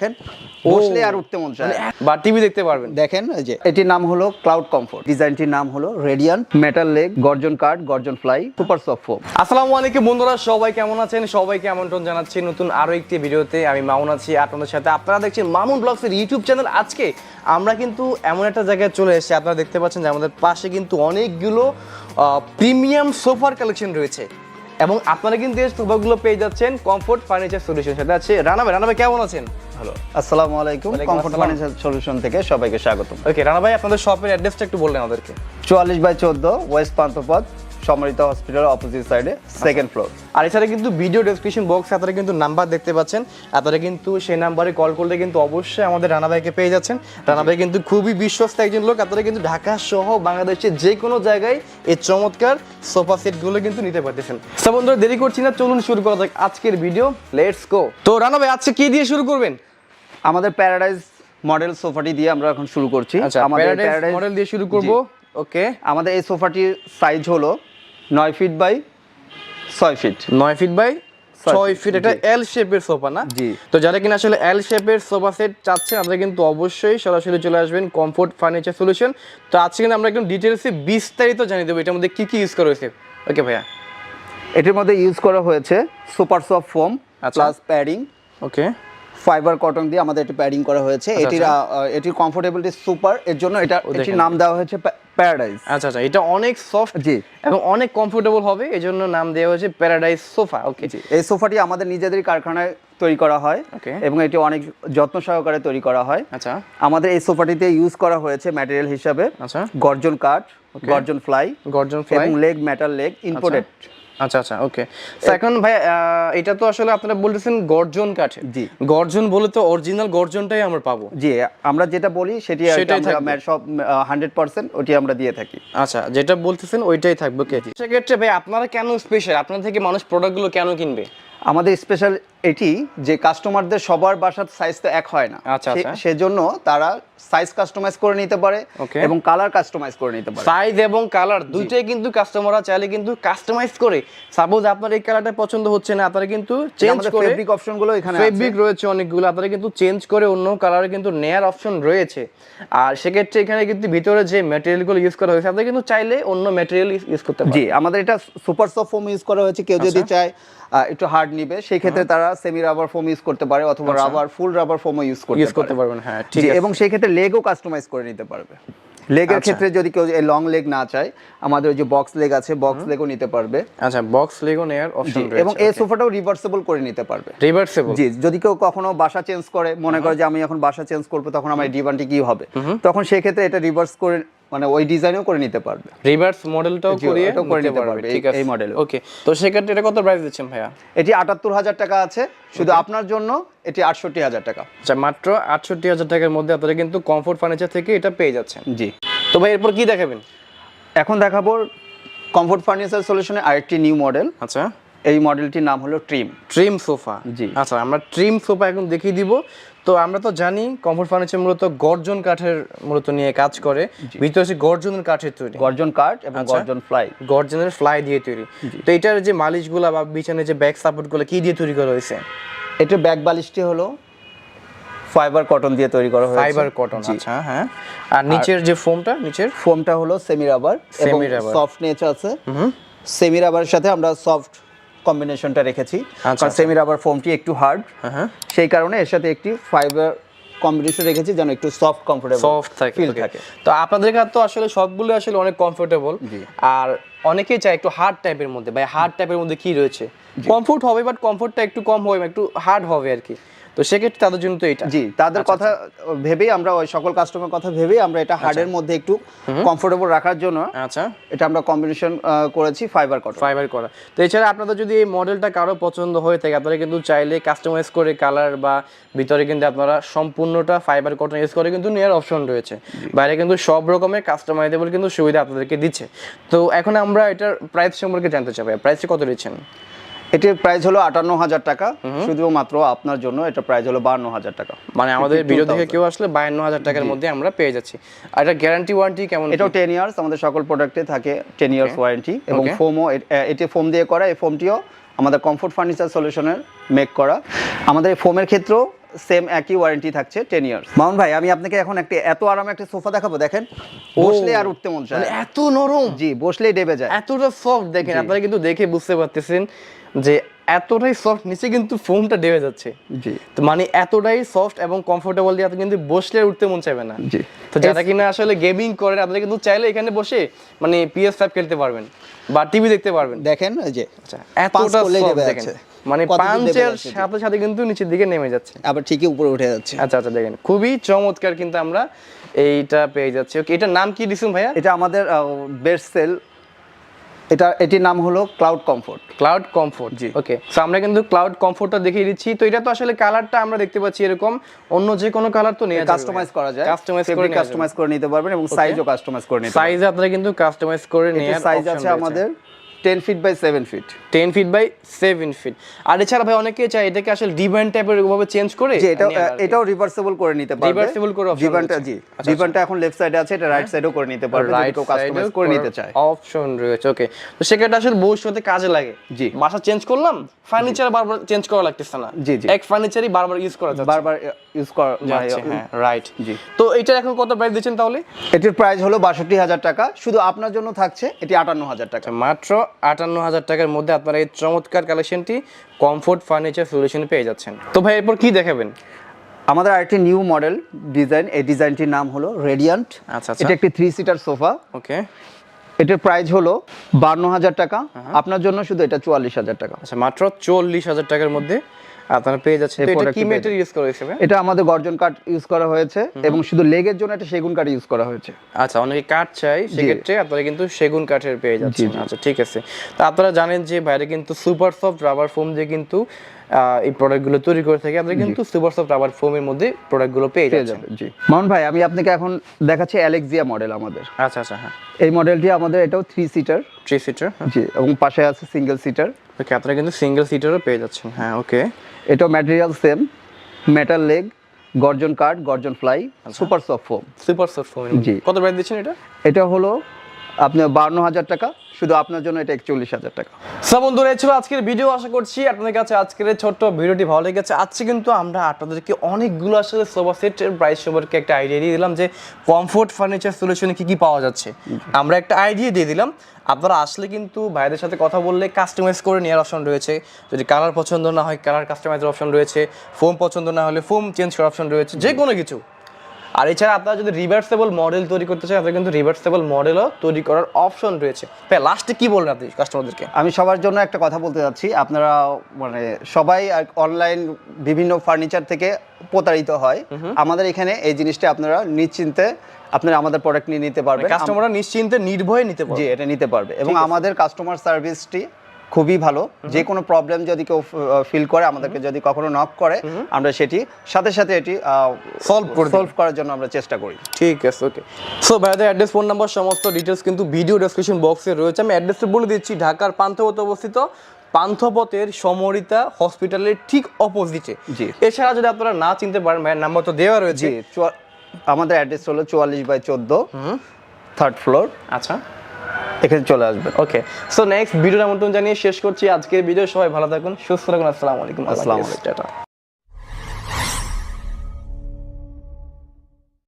দেখেন বসলে আর উঠতে মন চায় বা টিভি দেখতে পারবেন। দেখেন যে এটির নাম হলো ক্লাউড কমফোর্ট ডিজাইনটির নাম হলো রেডিয়ান্ট মেটাল লেগ গর্জন কাঠ গর্জন ফ্লাই সুপার সফট ফোম আসসালামু আলাইকুম বন্ধুরা সবাই কেমন আছেন? সবাইকে আমন্ত্রণ জানাচ্ছি নতুন আরও একটি ভিডিওতে। আমি মামুন আছি আপনাদের সাথে। আপনারা দেখছেন মামুন ব্লগসের ইউটিউব চ্যানেল। আজকে আমরা কিন্তু এমন একটা জায়গায় চলে এসেছি। আপনারা দেখতে পাচ্ছেন যে আমাদের পাশে কিন্তু অনেকগুলো প্রিমিয়াম সোফার কালেকশন রয়েছে। এবং আপনারা কিন্তু এই সোফাগুলো পেয়ে যাচ্ছেন কমফোর্ট ফার্নিচার সলিউশন সাথে। আছে রান ভাই কেমন আছেন? ভালো আসসালামু আলাইকুম। কমফোর্ট ফার্নিচার সলিউশন থেকে সবাইকে স্বাগত ওকে রানা ভাই আপনাদের শপের অ্যাড্রেসটা একটু বললেন আমাদেরকে। চুয়াল্লিশ বাই চোদ্দ west Panthapath Samorita hospital opposite সাইডে সেকেন্ড ফ্লোর আর এছাড়া কিন্তু ভিডিও ডেসক্রিপশন বক্সে আপনারা কিন্তু নাম্বার দেখতে পাচ্ছেন। আপনারা কিন্তু সেই নাম্বারে কল করলে কিন্তু অবশ্যই আমাদের রানা ভাইকে পেয়ে যাচ্ছেন। রানা ভাই কিন্তু খুবই বিশ্বস্ত একজন লোক আপনারা কিন্তু ঢাকা সহ বাংলাদেশের যে কোনো জায়গায় এই চমৎকার সোফা সেটগুলো কিন্তু নিতে পারতেছেন। সো বন্ধুরা দেরি করছি না চলুন শুরু করা যাক আজকের ভিডিও লেটস গো তো রানা ভাই আজকে কি দিয়ে শুরু করবেন? আমাদের প্যারাডাইজ মডেল সোফাটি দিয়ে আমরা এখন শুরু করছি। আচ্ছা আমাদের প্যারাডাইস Paradise- মডেল দিয়ে শুরু করব। ওকে আমাদের এই সোফাটির সাইজ হলো নয় ফিট বাই ছয় ফিট নয় ফিট বাই ছয় ফিট এটা এল শেপের সোফা না? জি। তো যারা কিনা আসলে এল শেপের সোফা সেট চাচ্ছেন আপনারা কিন্তু অবশ্যই সরাসরি চলে আসবেন কমফোর্ট ফার্নিচার সলিউশন তো আজকে কিন্তু আমরা একদম ডিটেলসে বিস্তারিত জানিয়ে দেবো এটার মধ্যে কি কি ইউজ করা হয়েছে। ওকে ভাইয়া। এটির মধ্যে ইউজ করা হয়েছে সুপার সফট ফোম আচ্ছা। Plus padding okay fibre cotton দিয়ে আমাদের এটি প্যাডিং করা হয়েছে। আচ্ছা, এটির আহ, এটির কমফোর্টেবিলিটি সুপার এর জন্য এটা এটির নাম দেওয়া হয়েছে প্যারাডাইজ আচ্ছা আচ্ছা এটা অনেক সফট জি। এবং অনেক কমফোর্টেবল হবে এই জন্য নাম দেওয়া হয়েছে প্যারাডাইস সোফা ওকে এই সোফাটি আমাদের নিজেদের কারখানায় তৈরি করা হয় ওকে এবং এটি অনেক যত্ন সহকারে তৈরি করা হয়। আচ্ছা। আমাদের এই সোফাটিতে ইউজ করা হয়েছে ম্যাটেরিয়াল হিসাবে আচ্ছা। গর্জন কাঠ গর্জন ফ্লাই গর্জন ফ্লাই এবং লেগ মেটাল লেগ ইম্পোর্টেড আচ্ছা আচ্ছা ওকে এখন ভাই এটা তো আসলে আপনারা বলতেছেন গর্জন কাঠে জি। গর্জন বলে তো অরিজিনাল গর্জনটাই আমরা পাবো। জি আমরা যেটা বলি সেটি আমরা সব হান্ড্রেড পার্সেন্ট ওটি আমরা দিয়ে থাকি। আচ্ছা যেটা বলতেছেন ওইটাই থাকবে ওকে সেক্ষেত্রে ভাই আপনারা কেন স্পেশাল আপনার থেকে মানুষ প্রোডাক্টগুলো কেন কিনবে? আমাদের স্পেশাল এটি যে কাস্টমারদের সবার বাসার সাইজ তো এক হয় না। আচ্ছা, আচ্ছা। সেজন্য তারা সাইজ কাস্টমাইজ করে নিতে পারে এবং কালার কাস্টমাইজ করে নিতে পারে। সাইজ এবং কালার দুইটাই কিন্তু কাস্টমাররা চাইলে কিন্তু কাস্টমাইজ করে। সাপোজ আপনার এই কালারটা পছন্দ হচ্ছে না আপনারা কিন্তু চেঞ্জ করে ফেব্রিক অপশনগুলো এখানে আছে। ফেব্রিক রয়েছে অনেকগুলো আপনারা কিন্তু চেঞ্জ করে অন্য কালারে কিন্তু নেয়ার অপশন রয়েছে। আর সেক্ষেত্রে এখানে কিন্তু ভিতরে যে ম্যাটেরিয়ালগুলো ইউজ করা হয়েছে আপনারা কিন্তু চাইলে অন্য ম্যাটেরিয়াল ইউজ করতে পারেন। জি আমাদের এটা সুপার সফট ফোম ইউজ করা হয়েছে কেউ যদি আচ্ছা। চায় একটু হার্ড নিবে সেই ক্ষেত্রে তারা সেমি রাবার ফোম ইউজ করতে পারে অথবা রাবার ফুল রাবার ফোমও ইউজ করতে ইউজ করতে পারবেন হ্যাঁ ঠিক আছে। এবং সেই ক্ষেত্রে লেগও কাস্টমাইজ করে নিতে পারবে। লেগের আচ্ছা। ক্ষেত্রে যদি কেউ লং লেগ না চায় আমাদের যে বক্স লেগ আছে বক্স লেগও নিতে পারবে। আচ্ছা বক্স লেগো নেয়ার অপশন রয়েছে এবং এই সোফাটাও রিভার্সেবল করে নিতে পারবে। রিভার্সেবল জি যদি কেউ কখনো বাসা চেঞ্জ করে মনে করে যে আমি এখন বাসা চেঞ্জ করব তখন আমার ডিমান্ডটি কি হবে? তখন সেই ক্ষেত্রে এটা রিভার্স করে মানে ওই ডিজাইনও করে নিতে পারবে। রিভার্স মডেলটাও জি, করিয়ে এটাও করে নিতে পারবে ঠিক আছে? এই model-এ। ওকে তো সেক্ষেত্রে এটা কত প্রাইস দিচ্ছেন ভাইয়া? এটি আটাত্তর হাজার টাকা আছে শুধু আপনার জন্য এটি আটষট্টি হাজার টাকা। আচ্ছা মাত্র আটষট্টি হাজার টাকার মধ্যে আপনারা কিন্তু কমফোর্ট ফার্নিচার থেকে এটা পেয়ে যাচ্ছেন। জি। তো ভাই এরপর কি দেখাবেন? এখন দেখাবো কমফোর্ট ফার্নিচার সলিউশনের আরেকটি নিউ মডেল আচ্ছা। এই মডেলটির নাম হলো ট্রিম। Trim sofa. জি। আচ্ছা আমরা ট্রিম সোফা এখন দেখিয়ে দিব। তো আমরা তো জানি কমফোর্ট ফার্নিচার মূলত গর্জন কাঠের মূলত নিয়ে কাজ করে। ভিতরে হচ্ছে গর্জনের কাঠের তৈরি। গর্জন কাঠ এবং আচ্ছা। গর্জন ফ্লাই। গর্জনের ফ্লাই দিয়ে তৈরি। তো এটার যে মালিশগুলো বা বিছানে যে ব্যাক সাপোর্টগুলো কি দিয়ে তৈরি করা হয়েছে? এটার ব্যাক বালিশটি হলো ফাইবার কটন দিয়ে তৈরি করা হয়েছে। ফাইবার কটন আচ্ছা হ্যাঁ। আর নিচের যে ফোমটা নিচের? ফোমটা হলো সেমি রাবার এবং Semi rubber। সফট নেচার আছে। সেমি রাবারের সাথে আমরা সফট কম্বিনেশনটা রেখেছি। আচ্ছা, কারণ সেমি রাবার ফোমটি একটু হার্ড হ্যাঁ। সেই কারণে এর সাথে একটি ফাইবার কম্বিনেশন রেখেছি যেন একটু সফট কমফোর্টেবল সফট থাকে ফিল থাকে। তো আপনাদের কাছে তো আসলে সবগুলো আসলে অনেক কমফোর্টেবল আর অনেকেই চায় একটু হার্ড টাইপের মধ্যে। ভাই হার্ড টাইপের মধ্যে কি রয়েছে? কমফোর্ট হবে বাট কমফোর্টটা একটু কম হবে একটু হার্ড হবে আর কি। তো সেক্ষেত্রে তাদের জন্য তো এটা। জি তাদের আচ্ছা, কথা ভেবেই আমরা ওই সকল কাস্টমার কথা ভেবেই আমরা এটা হার্ডের মধ্যে একটু কমফোর্টেবল রাখার জন্য আচ্ছা। এটা আমরা কম্বিনেশন করেছি ফাইবার কটন ফাইবার করা তো এছাড়া আপনাদের যদি এই মডেলটা কারও পছন্দ হয়ে থাকে আপনারা কিন্তু চাইলে কাস্টমাইজ করে কালার বা ভিতরে কিন্তু আপনারা সম্পূর্ণটা ফাইবার কটন ইউজ করে কিন্তু নেওয়ার অপশন রয়েছে। বাইরে কিন্তু সব রকমের কাস্টমাইজেবল কিন্তু সুবিধা আপনাদেরকে দিচ্ছে। তো এখন আমরা এটার প্রাইস সম্পর্কে জানতে চাই প্রাইসটা কত দিচ্ছেন? এটির প্রাইস হলো আটান্ন হাজার টাকা শুধুমাত্র আপনার জন্য এটা প্রাইস হলো বান্ন হাজার টাকা। মানে আমাদের ভিডিও দেখে কেউ আসলে বায়ান্ন হাজার টাকার মধ্যে আমরা পেয়ে যাচ্ছি। আর এটা গ্যারান্টি ওয়ারেন্টি কেমন এটাও টেন ইয়ার্স আমাদের সকল প্রোডাক্টে থাকে টেন ইয়ার্স ওয়ারেন্টি এবং. ফোমও এটি ফোম দিয়ে করা এই ফোমটিও আমাদের কমফোর্ট ফার্নিচার সলিউশনের মেক করা। আমাদের ফোমের ক্ষেত্রেও সেম একই ওয়ারেন্টি থাকছে টেন ইয়ার্স মাউন ভাই আমি আপনাকে এখন একটি এত আরামে একটা সোফা দেখাবো দেখেন। বসলে আর উঠতে মন চায় মানে এত নরম। জি বসলেই ডেবে যায়। এতটা সফট দেখেন আপনারা কিন্তু দেখে বুঝতে পারতেছেন যে এতটাই সফট নিচে কিন্তু ফোমটা ডেবে যাচ্ছে। জি। তো মানে এতটাই সফট এবং কমফোর্টেবল দিয়ে আপনি কিন্তু বসলে উঠতে মন চাইবে না। জি। তো যারা কিনা আসলে গেমিং করেন আপনারা কিন্তু চাইলে এখানে বসে মানে পিএস ফাইভ খেলতে পারবেন বা টিভি দেখতে পারবেন। দেখেন ওই যে আচ্ছা এতটা ডেবে দেখেন। মানে পাঞ্চের সাথে সাথে কিন্তু নিচের দিকে নেমে যাচ্ছে। আবার ঠিকই উপরে উঠে যাচ্ছে। আচ্ছা আচ্ছা দেখেন খুবই চমৎকার কিন্তু আমরা এইটা পেয়ে যাচ্ছি। ওকে এটার নাম কি দিছুন ভাইয়া? এটা আমাদের বেস্ট সেল এটা এটির নাম হলো ক্লাউড কমফোর্ট ক্লাউড কমফোর্ট জি। ওকে সো আমরা কিন্তু ক্লাউড কমফোর্টটা দেখিয়ে দিচ্ছি। তো এটা তো আসলে কালারটা আমরা দেখতে পাচ্ছি এরকম। অন্য যে কোনো কালার তো নিয়ে কাস্টমাইজ করা যায়। কাস্টমাইজ করে কাস্টমাইজ করে নিতে পারবেন এবং সাইজও কাস্টমাইজ করে নিতে পারবেন। সাইজ আপনারা কিন্তু কাস্টমাইজ করে নিয়ে সাইজ আছে আমাদের ten feet by seven feet ten feet by seven feet আর এছাড়া ভাই অনেকে চায় এটাকে আসলে ডিভাইন টাইপের ভাবে চেঞ্জ করে এটা। এটাও রিভার্সেবল করে নিতে পারবে। Reversible করে option জি আচ্ছা, এখন লেফট সাইডে আছে এটা রাইট সাইডেও করে নিতে পারবে রাইট কেউ কাস্টমাইজ করে নিতে চায়। অপশন রয়েছে ওকে তো সেক্ষেত্রে আসলে ভবিষ্যতে কাজে লাগে। জি। বাসা চেঞ্জ করলাম ফার্নিচার বারবার চেঞ্জ করা লাগতেছে না। জি, জি। এক ফার্নিচারই বারবার ইউজ করা যাচ্ছে। বারবার ইউজ করা যাচ্ছে হ্যাঁ রাইট জি। তো এটা এখন কত প্রাইস দিচ্ছেন তাহলে? এটির প্রাইস হলো বাষট্টি হাজার টাকা। শুধু আপনার জন্য থাকছে এটি আটান্ন হাজার টাকা। আচ্ছা, মাত্র আটান্ন হাজার টাকার মধ্যে আপনারা এই চমৎকার কালেকশনটি কমফোর্ট ফার্নিচার সলিউশন পেয়ে যাচ্ছেন। তো ভাই এরপর কি দেখাবেন? আমাদের আরেকটি নিউ মডেল ডিজাইন এই ডিজাইনটির নাম হলো রেডিয়ান্ট আচ্ছা, আচ্ছা। এটা একটি থ্রি সিটার সোফা ওকে এটার প্রাইস হলো বান্ন হাজার টাকা। আপনার জন্য শুধু এটা চুয়াল্লিশ হাজার টাকা। আচ্ছা মাত্র চল্লিশ হাজার টাকার মধ্যে আপনারা পেয়ে যাচ্ছেন। তো এটা কি মেটেরিয়াল ইউজ করা হয়েছে এটা আমাদের গর্জন কাঠ ইউজ করা হয়েছে এবং শুধু লেগের জন্য একটা সেগুন কাঠ ইউজ করা হয়েছে। আচ্ছা অনেকে কাঠ চাই সেক্ষেত্রে আপনারা কিন্তু সেগুন কাঠের পেয়ে যাচ্ছেন। আচ্ছা ঠিক আছে। তো আপনারা জানেন যে বাইরে কিন্তু সুপার সফট রাবার ফোম দিয়ে কিন্তু এই প্রোডাক্টগুলো তৈরি করে থাকে আপনারা কিন্তু সুপার সফট রাবার ফোমের মধ্যে প্রোডাক্টগুলো পেয়ে পেয়ে যাচ্ছেন যাবে জি। মামুন ভাই আমি আপনাকে এখন দেখাচ্ছি অ্যালেক্সিয়া মডেল আমাদের। আচ্ছা আচ্ছা হ্যাঁ। এই মডেলটি আমাদের এটাও থ্রি সিটার থ্রি সিটার জি এবং পাশে আছে সিঙ্গেল সিটার ওকে আপনারা কিন্তু সিঙ্গেল সিটারও পেয়ে যাচ্ছেন হ্যাঁ ওকে এটাও ম্যাটেরিয়াল সেম মেটাল লেগ গর্জন কাঠ গর্জন ply super soft foam super soft foam জি। কত প্রাইস দিচ্ছেন এটা? এটা হলো আপনার বান্ন হাজার টাকা, শুধু আপনার জন্য এটা একচল্লিশ হাজার টাকা। সো বন্ধুরা ছিল আজকের ভিডিও আশা করছি আপনাদের কাছে আজকের ছোট্ট ভিডিওটি ভালো লেগেছে। আজকে কিন্তু আমরা আপনাদেরকে অনেকগুলো আসলে সোফা সেটের প্রাইস সম্পর্কে একটা আইডিয়া দিয়ে দিলাম যে কমফোর্ট ফার্নিচার সলিউশনে কি কি পাওয়া যাচ্ছে। আমরা একটা আইডিয়া দিয়ে দিলাম। আপনারা আসলে কিন্তু ভাইদের সাথে কথা বললে কাস্টমাইজ করে নেওয়ার অপশন রয়েছে। যদি কালার পছন্দ না হয় কালার কাস্টমাইজের অপশন রয়েছে। ফোম পছন্দ না হলে ফোম চেঞ্জ করার অপশন রয়েছে। যে কোনো কিছু। আর এছাড়া আপনারা যদি রিভার্সেবল মডেল তৈরি করতে চান আপনারা কিন্তু রিভার্সেবল মডেলও তৈরি করার অপশন রয়েছে। লাস্টে কি বলবেন আপনি কাস্টমারদেরকে আমি সবার জন্য একটা কথা বলতে যাচ্ছি। আপনারা মানে সবাই অনলাইন বিভিন্ন ফার্নিচার থেকে প্রতারিত হয়। আমাদের এখানে এই জিনিসটা আপনারা নিশ্চিন্তে আপনারা আমাদের প্রোডাক্ট নিয়ে নিতে পারবেন। কাস্টমাররা নিশ্চিন্তে নির্ভয়ে নিতে জি পারবে। এটা নিতে পারবে। এবং আমাদের কাস্টমার সার্ভিসটি খুবই ভালো। যে কোনো প্রবলেম যদি কেউ ফিল করে আমাদেরকে যদি কখনো নক করে আমরা সেটি সাথে সাথে এটি সলভ করে। সলভ করার জন্য আমরা চেষ্টা করি। ঠিক আছে ওকে সো ভাইদের অ্যাড্রেস ফোন নাম্বার সমস্ত ডিটেলস কিন্তু ভিডিও ডেসক্রিপশন বক্সে রয়েছে। আমি অ্যাড্রেসটা বলে দিচ্ছি ঢাকার পান্থপথে অবস্থিত। পান্থপথের সমরিতা হসপিটালের ঠিক অপোজিটে জি। এছাড়া যদি আপনারা না চিনতে পারেন ভাইয়ের নাম্বার তো দেওয়া রয়েছে। আমাদের অ্যাড্রেস হলো চুয়াল্লিশ বাই চোদ্দ থার্ড ফ্লোর আচ্ছা। এখানে চলে আসবেন। ওকে সো নেক্সট ভিডিওর আমন্ত্রণ জানিয়ে শেষ করছি। আজকের ভিডিও সবাই ভালো থাকুন সুস্থ থাকুন আসসালামু আলাইকুম। আসসালামু আলাইকুম। টাটা।